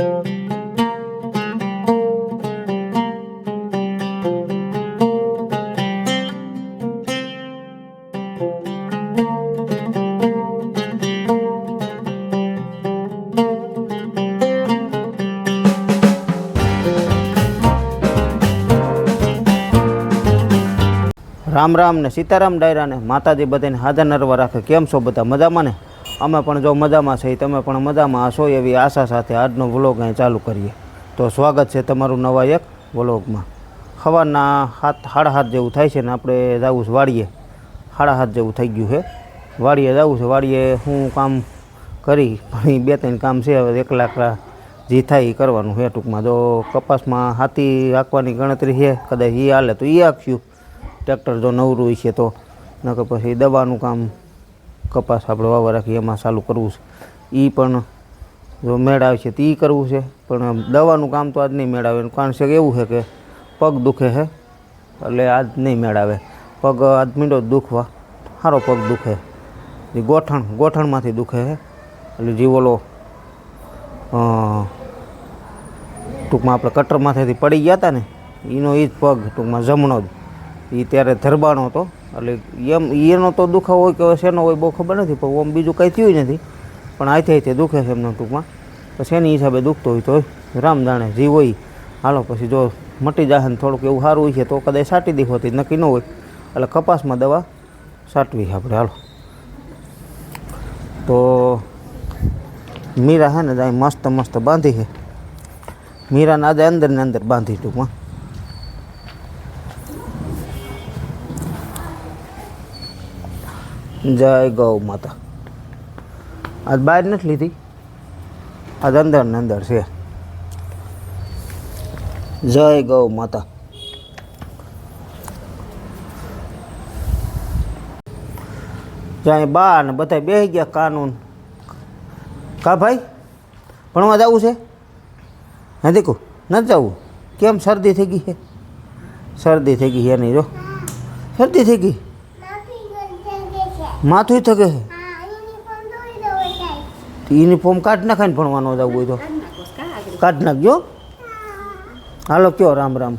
રામ રામ ને સીતારામ ડાયરા ને માતાજી બધાને હાજર નરવા રાખે. કેમ છો બધા? મજામાં ને? અમે પણ જો મજામાં છીએ તમે પણ મજામાં હશો એવી આશા સાથે આજનો વ્લોગ અહીં ચાલુ કરીએ. તો સ્વાગત છે તમારું નવા એક વ્લોગમાં. સવારના હાથ સાડા હાથ જેવું થાય છે ને આપણે જવું છે વાડીએ. સાડા હાથ જેવું થઈ ગયું છે. વાડીએ જવું છે, વાડીએ હું કામ કરી પણ બે ત્રણ કામ છે, હવે એકલા એકલા જે થાય એ કરવાનું છે ટૂંકમાં. જો કપાસમાં હાથી હાંકવાની ગણતરી છે, કદાચ એ હાલે તો એ હાંકશું ટ્રેક્ટર જો નવરું છે તો, નકર પછી દવાનું કામ કપાસ આપણે વાવવા રાખીએ, એમાં ચાલુ કરવું છે. એ પણ જો મેળ છે તો એ કરવું છે, પણ દવાનું કામ તો આજ નહીં મેળાવે કારણ છે કે એવું છે કે પગ દુખે છે, એટલે આજ નહીં મેળાવે પગ આજ મીંડો દુખવા સારો પગ દુખે. જે ગોઠણ, ગોઠણમાંથી દુખે છે. એટલે જીવોલો ટૂંકમાં આપણે કટરમાંથી પડી ગયા હતા ને એનો એ જ પગ ટૂંકમાં જમણો જ. એ ત્યારે ધરબાનો હતો. એટલે એમ, એનો તો દુખાવો હોય કે હવે શેનો હોય બહુ ખબર નથી, પણ ઓમ બીજું કાંઈ થયું નથી. પણ આથી આથી દુખે છે એમને ટૂંકમાં. તો શેની હિસાબે દુખતો હોય તો રામ જાણે જે હોય. હાલો, પછી જો મટી જાય ને થોડુંક એવું સારું હોય છે, તો કદાચ સાટી દી હોતી, નક્કી ન હોય. એટલે કપાસમાં દવા સાટવી છે આપણે, હાલો. તો મીરા છે ને ત્યાં મસ્ત મસ્ત બાંધી છે. મીરાને આજે અંદર ને અંદર બાંધી ટૂંકમાં. જય ગૌ માતા. આજ બહાર નથી લીધી. આજ અંદર ને અંદર છે. જય ગૌ માતા. જ્યાં બા ને બધા બે ગયા કાનૂન. કા ભાઈ? ભણવા જવું છે? હે દીકુ, નથી જવું? કેમ શરદી થઈ ગઈ છે? શરદી થઈ ગઈ છે નહીં જો શરદી થઈ ગઈ. માથું થકે છે? યુનિફોર્મ કાઢ નાખે ને ભણવાનો જવું હોય તો? કાઢ નાખજો. હાલો કયો રામ રામ?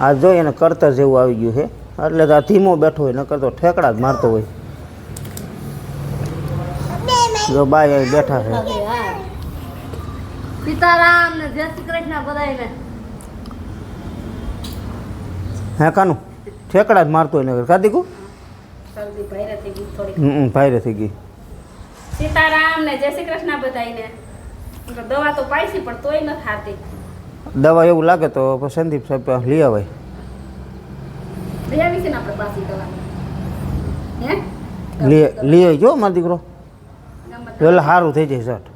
આ જો એને કરતર જેવું આવી ગયું છે. એટલે તો આ ધીમો બેઠો હોય નકર તો ઠેકડા જ મારતો હોય. જો બાય અહીં બેઠા છે. સીતારામ ને જય શ્રી કૃષ્ણ બધાયને. હે કાનું? ઠેકડા જ મારતો હોય નગર કુ ભાઈરે થઈ ગઈ હમ ભાઈ થઈ ગઈ. સીતારામ ને જય શ્રી કૃષ્ણ બધાયને. દવા તો પાઈસી પણ તોય ન ખાતી દવા એવું લાગે તો સંદીપ સાહેબ લઈ આવે લઈ આવી છે ને આપણે પાછી દવા. હે? લઈ આવી જો મારો દીકરો. એટલે સારું થઈ જાય શર્ટ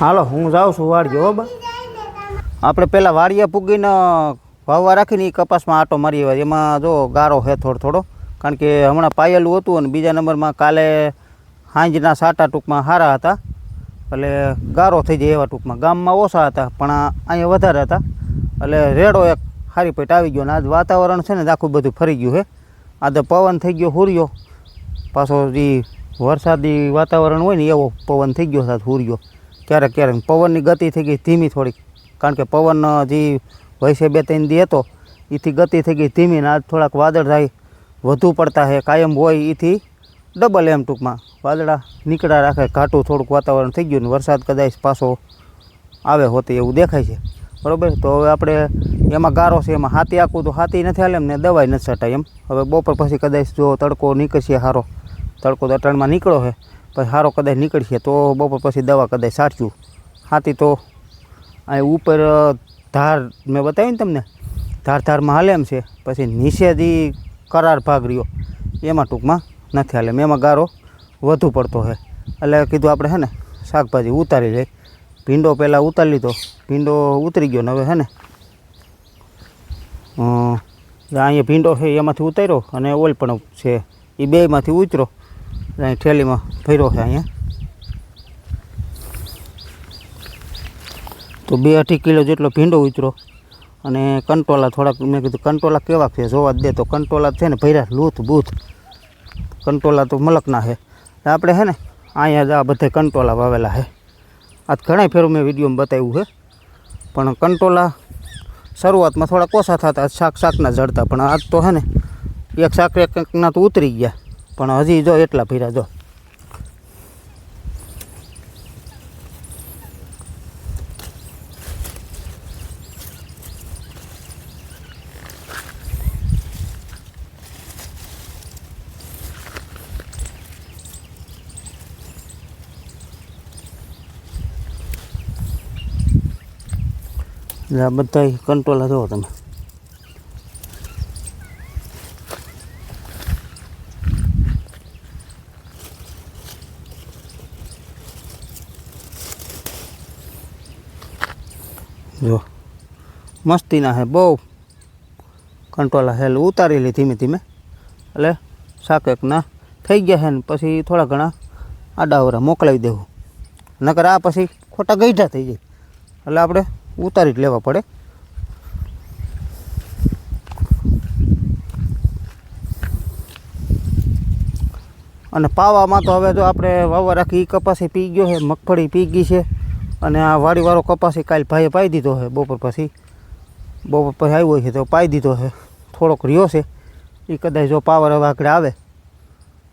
હાલો હું જાઉં છું હો બા. આપણે પહેલાં વાડીએ પૂગીને વાવવા રાખીને એ કપાસમાં આટો મારી આવ્યા. એમાં જો ગારો છે થોડો થોડો. કારણ કે હમણાં પાયેલું હતું અને બીજા નંબરમાં કાલે સાંજના સાટા ટૂંકમાં સારા હતા. એટલે ગારો થઈ જાય એવા ટૂંકમાં. ગામમાં ઓછા હતા, પણ અહીંયા વધારે હતા. એટલે રેડો એક સારી પેટ આવી ગયો ને આજ વાતાવરણ છે ને આખું બધું ફરી ગયું છે આજે પવન થઈ ગયો હુર્યો. પાછો જે વરસાદી વાતાવરણ હોય ને એવો પવન થઈ ગયો સાથે હુર્યો. ક્યારેક ક્યારેક પવનની ગતિ થઈ ગઈ ધીમી થોડીક. કારણ કે પવન જે વૈસે બે ત્રણ દી હતો એથી ગતિ થઈ ગઈ, ધીમી ને આજ થોડાક વાદળ થાય વધુ પડતા હે, કાયમ હોય એથી ડબલ એમ ટૂંકમાં. વાદળા નીકળ્યા રાખે, ઘાટું થોડુંક વાતાવરણ થઈ ગયું ને વરસાદ કદાચ પાછો આવે હોતી એવું દેખાય છે. બરાબર? તો હવે આપણે એમાં ગારો છે, એમાં હાથી આખું તો હાથી નથી હાલે એમ ને દવાઈ નથી છટાય એમ. હવે બપોર પછી કદાચ જો તડકો નીકળશે સારો તડકો તો અટાણમાં નીકળો છે પછી સારો કદાચ નીકળશે તો બપોર પછી દવા કદાચ સાચું હાથી તો અહીં ઉપર ધાર, મેં બતાવ્યું ને તમને, ધાર ધારમાં હાલે એમ છે, પછી નિષેધી કરાર ભાગ રહ્યો, એમાં ટૂંકમાં નથી હાલે, એમ ગારો વધુ પડતો છે એટલે કીધું આપણે છે ને, શાકભાજી ઉતારી લઈ. ભીંડો પહેલાં ઉતારી લીધો, ભીંડો ઉતરી ગયો ને હવે હે ને અહીંયા ભીંડો છે એમાંથી ઉતાર્યો અને ઓલ પણ છે, એ બેમાંથી ઉતરો અહીં ઠેલીમાં ભર્યો છે અહીંયા. તો બે અઢી કિલો જેટલો ભીંડો ઉતરો અને કંટોલા થોડાક, મેં કીધું કંટોલા કેવા છે? જોવા દે. તો કંટોલા છે ને ભર્યા, લૂથ બૂથ. કંટોલા તો મલકના છે. આપણે છે ને, અહીંયા જ આ બધે કંટોલા વાવેલા છે. આજ ઘણા ફેરું મેં વિડીયોમાં બતાવ્યું છે. પણ કંટોલા શરૂઆતમાં થોડા કોસા થતા શાક શાકના જડતા. પણ આજ તો છે ને, એક શાક એકના તો ઉતરી ગયા. પણ હજી જો એટલા ભીરા જો. એટલે આ બધા કંટ્રોલ જુઓ તમે જો મસ્તીના હે બહુ કંટ્રોલ હેલ ઉતારી લી ધીમે ધીમે એટલે શાકેકના થઈ ગયા છે ને પછી થોડા ઘણા આડાવરા મોકલાવી દેવું નકર આ પછી ખોટા ગઈઢા થઈ જાય એટલે આપણે ઉતારી જ લેવા પડે. અને પાવામાં તો હવે જો આપણે વાવવા રાખી કપાસી પી ગયો છે, મગફળી પી ગઈ છે. અને આ વાડીવાળો કપાસી કાલ ભાઈએ પાઈ દીધો છે, બપોર પછી. બપોર પછી આવ્યો છે તો પાઈ દીધો છે. થોડોક રહ્યો છે. એ કદાચ જો પાવર હવે આગળ આવે,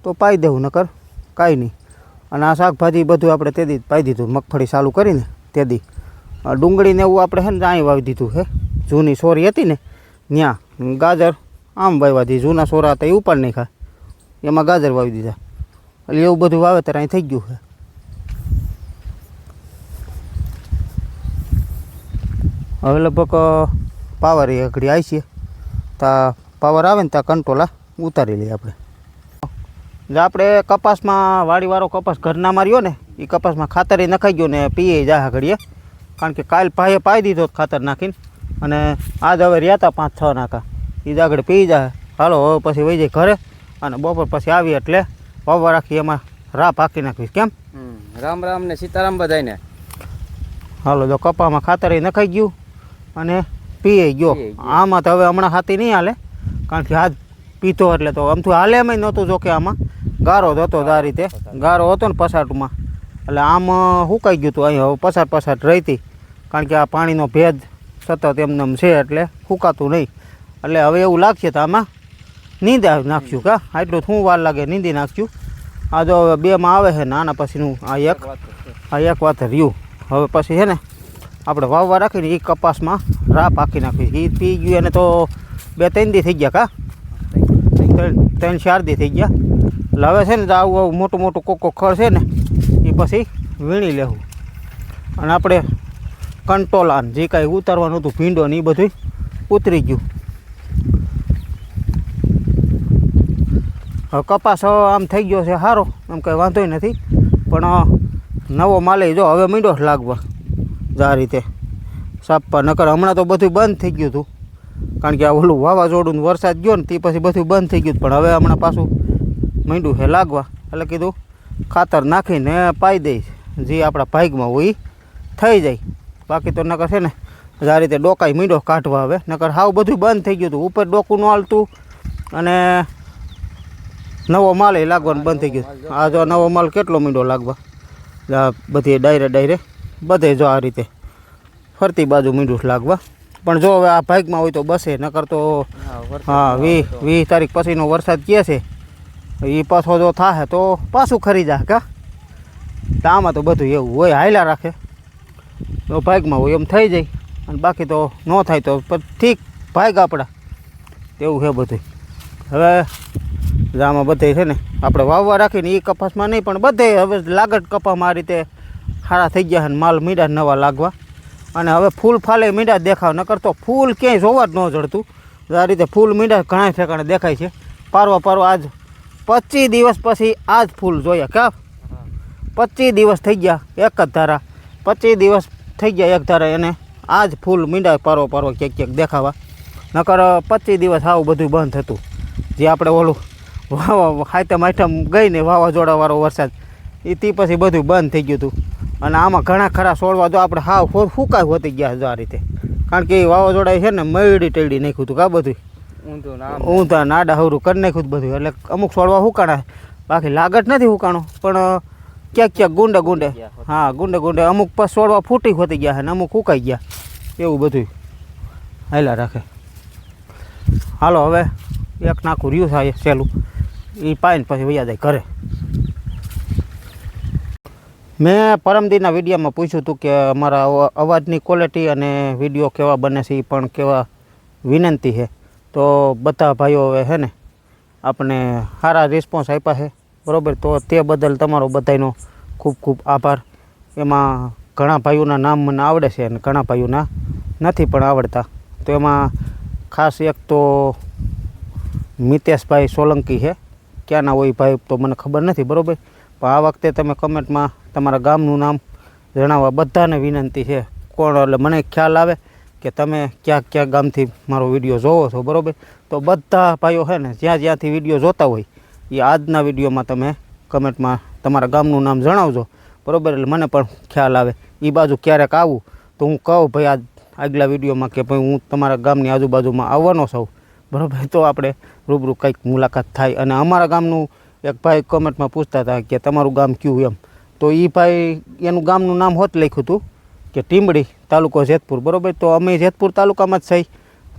તો પાઈ દેવું, નકર કાંઈ નહીં. અને આ શાકભાજી બધું આપણે તે દી પાઈ દીધું, મગફળી ચાલુ કરીને તે દી. આ ડુંગળીને એવું આપણે છે ને અહીં વાવી દીધું છે જૂની સોરી હતી ને ત્યાં ગાજર, આમ વાવ્યા દીધી જૂના સોરા હતા, એ નહીં ખાય એમાં ગાજર વાવી દીધા. એટલે એવું બધું વાવેતર અહીં થઈ ગયું છે હવે લગભગ પાવર એ ઘડી આવી છે. તા પાવર આવે ને ત્યાં કંટ્રોલા ઉતારી લઈએ આપણે. જે આપણે કપાસમાં વાડીવાળો કપાસ ઘરના માર્યો ને એ કપાસમાં ખાતર એ નખાઈ ગયો ને પીએ જા ઘડીએ. કારણ કે કાલ ભાઈએ પાઈ દીધો ખાતર નાખીને અને આજ હવે રહ્યા હતા પાંચ છ નાકા. એ આગળ પી જાય. હાલો હવે પછી વહી જાય ઘરે અને બપોર પછી આવી એટલે વાવવા રાખી એમાં રા પાકી નાખીશ કેમ? રામ રામ ને સીતારામ બધાને હાલો જો કપામાં ખાતર નખાઈ ગયું અને પીએ ગયો. ગયો. આમાં તો હવે હમણાં હાથી નહીં હાલે. કારણ કે હાથ પીતો એટલે તો આમ તો હાલે એમ નહોતું જોકે આમાં. ગારો જ હતો આ રીતે. ગારો હતો ને પસાટમાં એટલે આમ સુકાઈ હુકાઈ ગયું હતું અહીં હવે પસાર પસાટ રહીતી. કારણ કે આ પાણીનો ભેદ સતત એમનેમ છે એટલે સુકાતું નહીં. એટલે હવે એવું લાગશે તો આમાં નીંદા નાખ્યું કા? આટલું શું વાર લાગે નીંદી નાખ્યું આ જો હવે બેમાં આવે છે ને આના પછીનું આ એક આ એક વાત રહ્યું. હવે પછી છે ને આપણે વાવવા રાખીને એ કપાસમાં રા પાકી નાખી એ પી ગયું એને તો બે ત્રણ દી થઈ ગયા કા? ત્રણ ત્રણ ચાર દી થઈ ગયા. એટલે હવે છે ને તો આવું આવું મોટું મોટું કોકો ખળ છે ને પછી વીણી લેવું. અને આપણે કંટોલાન જે કાંઈ ઉતારવાનું હતું, ભીંડો ને એ બધું ઉતરી ગયું. હવે કપાસ આમ થઈ ગયો છે સારો આમ કંઈ વાંધોય નથી. પણ નવો માલે જો હવે મીંડો લાગવા આ રીતે. સાપા નકર હમણાં તો બધું બંધ થઈ ગયું હતું. કારણ કે આ ઓલું વાવાઝોડું વરસાદ ગયો ને તે પછી બધું બંધ થઈ ગયું પણ હવે હમણાં પાછું મીંડું છે લાગવા. એટલે કીધું ખાતર નાખીને પાઈ દઈશ. જે આપણા ભાગમાં હોય થઈ જાય. બાકી તો નકર છે ને આ રીતે ડોકાઈ મીંડો કાઢવા આવે. નકર હાવ બધું બંધ થઈ ગયું હતું. ઉપર ડોકું ન હાલતું અને નવો માલ એ લાગવાનું બંધ થઈ ગયું. આ જો નવો માલ કેટલો મીંડો લાગવા? આ બધી ડાયરે ડાયરે બધે જો આ રીતે ફરતી બાજુ મીંડું લાગવા. પણ જો હવે આ ભાગમાં હોય તો બસે નકર તો હા વીસ વીસ તારીખ પછીનો વરસાદ કહે છે? એ પાછો જો થાશે તો પાછું ખરી જાય કા? આમાં તો બધું એવું હોય હાયલા રાખે. તો ભાગમાં હોય એમ થઈ જાય. અને બાકી તો ન થાય તો ઠીક, ભાગ આપણા તેવું છે બધું હવે આમાં બધે છે ને, આપણે વાવવા રાખીને એ કપાસમાં નહીં, પણ બધે હવે લાગત કપાસમાં આ રીતે સારા થઈ ગયા છે ને માલ મીડા નવા લાગવા. અને હવે ફૂલ ફાલે મીંડા દેખાવ, નકર તો ફૂલ ક્યાંય જોવા જ ન જડતું. આ રીતે ફૂલ મીંડા ઘણા ઠેકાણે દેખાય છે. પારવા પારવા આજ પચીસ દિવસ પછી આ જ ફૂલ જોયા કે? પચીસ દિવસ થઈ ગયા, એક જ ધારા. પચીસ દિવસ થઈ ગયા એક ધારા એને. આ જ ફૂલ મીંડા પારો પારો ક્યાંક ક્યાંક દેખાવા. નકર પચીસ દિવસ આવું બધું બંધ થતું જે આપણે ઓલું વાવા હાઈતમ આઈટમ ગઈ ને વાવાઝોડાવાળો વરસાદ એ તે પછી બધું બંધ થઈ ગયું હતું. અને આમાં ઘણા ખરા છોડવા જો આપણે હાવ ફૂકાય હોતી ગયા આ રીતે. કારણ કે એ વાવાઝોડાએ છે ને મયડી ટેડી નાખ્યું હતું, કા બધું ઊંધું તો નાડા હવરું કરી નાખ્યું બધું. એટલે અમુક છોડવા હુકાણા. બાકી લાગત નથી હુકાણો. પણ ક્યાંક ક્યાંક ગુંડે ગુંડે. હા ગુંડે ગુંડે. અમુક પાસ છોડવા ફૂટી હોતી ગયા અને ને અમુક હુકાઈ ગયા. એવું બધું હાલ્યા રાખે. હાલો હવે એક નાખું રહ્યું થાય સહેલું. એ પાઈને પછી વૈયા જાય ઘરે. મેં પરમદીના વિડીયોમાં પૂછ્યું હતું કે અમારા અવા- અવાજની ક્વોલિટી અને વીડિયો કેવા બને છે એ પણ કેવા વિનંતી છે. તો બધા ભાઈઓ હવે છે ને આપણે સારા રિસ્પોન્સ આપ્યા છે. બરાબર? તો તે બદલ તમારો બધાનો ખૂબ ખૂબ આભાર. એમાં ઘણા ભાઈઓના નામ મને આવડે છે અને ઘણા ભાઈઓના નથી પણ આવડતા. તો એમાં ખાસ એક તો મિતેશભાઈ સોલંકી છે. ક્યાંના હોય ભાઈ તો મને ખબર નથી, બરાબર? પણ આ વખતે તમે કમેન્ટમાં તમારા ગામનું નામ જણાવવા બધાને વિનંતી છે. કોણ એટલે મને ખ્યાલ આવે. કે તમે ક્યાંક ક્યાંક ગામથી મારો વીડિયો જોવો છો, બરાબર? તો બધા ભાઈઓ છે ને, જ્યાં જ્યાંથી વીડિયો જોતા હોય, એ આજના વિડીયોમાં તમે કમેન્ટમાં તમારા ગામનું નામ જણાવજો, બરાબર? એટલે મને પણ ખ્યાલ આવે એ બાજુ ક્યારેક આવું, તો હું કહું, ભાઈ, આજ આગલા વિડીયોમાં કે ભાઈ, હું તમારા ગામની આજુબાજુમાં આવવાનો છું. બરાબર? તો આપણે રૂબરૂ કંઈક મુલાકાત થાય. અને અમારા ગામનું એક ભાઈ કમેન્ટમાં પૂછતા હતા કે, તમારું ગામ કયું? એમ. તો એ ભાઈ, એનું ગામનું નામ હોત લખ્યું હતું કે ટીમડી તાલુકો જેતપુર, બરાબર? તો અમે જેતપુર તાલુકામાં જ થઈ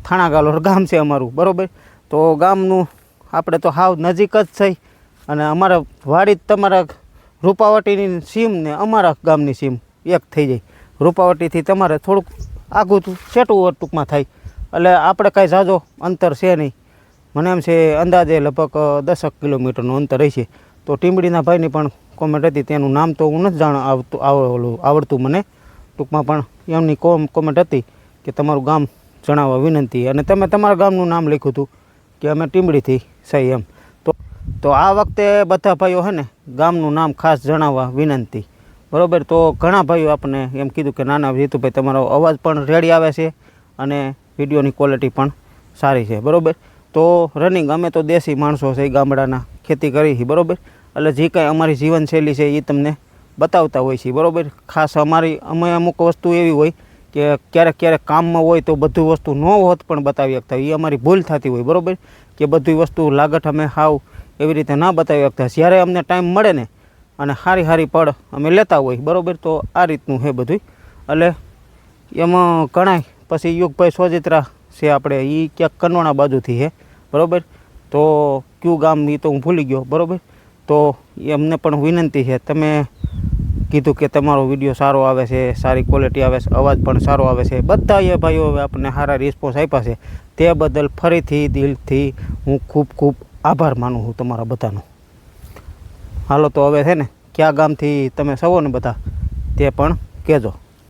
થાણા ગાલોર ગામ છે અમારું, બરાબર? તો ગામનું આપણે તો હાવ નજીક જ થઈ અને અમારા વાડી જ તમારા રૂપાવટીની સીમ ને અમારા ગામની સીમ એક થઈ જાય. રૂપાવટીથી તમારે થોડુંક આઘું સેટું ટૂંકમાં થાય. એટલે આપણે કાંઈ ઝાઝો અંતર છે નહીં. મને એમ છે અંદાજે લગભગ દસક કિલોમીટરનું અંતર હશે તો ટીમડીના ભાઈની પણ કોમેન્ટ હતી, તેનું નામ તો હું નથી જાણ આવતું, આવ- આવડતું મને. ટૂંકમાં પણ એમની કોમ કોમેન્ટ હતી કે તમારું ગામ જણાવવા વિનંતી. અને તમે તમારા ગામનું નામ લખ્યું હતું કે અમે ટીમડીથી સહી એમ. તો તો આ વખતે બધા ભાઈઓ છે ને ગામનું નામ ખાસ જણાવવા વિનંતી. બરાબર? તો ઘણા ભાઈઓ આપણને એમ કીધું કે નાના જીતુભાઈ તમારો અવાજ પણ રેડી આવે છે અને વિડીયોની ક્વોલિટી પણ સારી છે. બરાબર? તો રનિંગ અમે તો દેશી માણસો છે ગામડાના, ખેતી કરી છે. બરાબર? એટલે જે કાંઈ અમારી જીવનશૈલી છે એ તમને બતાવતા હોય છે, બરાબર? ખાસ અમારી, અમે અમુક વસ્તુ એવી હોય કે ક્યારેક ક્યારેક કામમાં હોય તો બધી વસ્તુ ન હોત પણ બતાવી શકતા એ અમારી ભૂલ થતી હોય, બરાબર? કે બધી વસ્તુ લાગત અમે હાવ એવી રીતે ના બતાવી શકતા. જ્યારે અમને ટાઈમ મળે ને અને સારી સારી પડ અમે લેતા હોય, બરાબર? તો આ રીતનું છે બધું એટલે એમાં ઘણા પછી યુગભાઈ સોજિત્રા છે આપણે એ ક્યાંક કનવાણા બાજુથી છે બરાબર? તો કયું ગામ એ તો હું ભૂલી ગયો, બરાબર? તો એમને પણ વિનંતી છે, તમે કીધું કે તમારો વીડિયો સારો આવે છે, સારી ક્વોલિટી આવે છે, અવાજ પણ સારો આવે છે. બધા એ ભાઈઓ હવે આપણને સારા રિસ્પોન્સ આપ્યા છે. તે બદલ ફરીથી દિલથી હું ખૂબ ખૂબ આભાર માનું છું તમારા બધાનો. હાલો તો હવે છે ને, કયા ગામથી તમે સવો ને બધા, તે પણ કહેજો.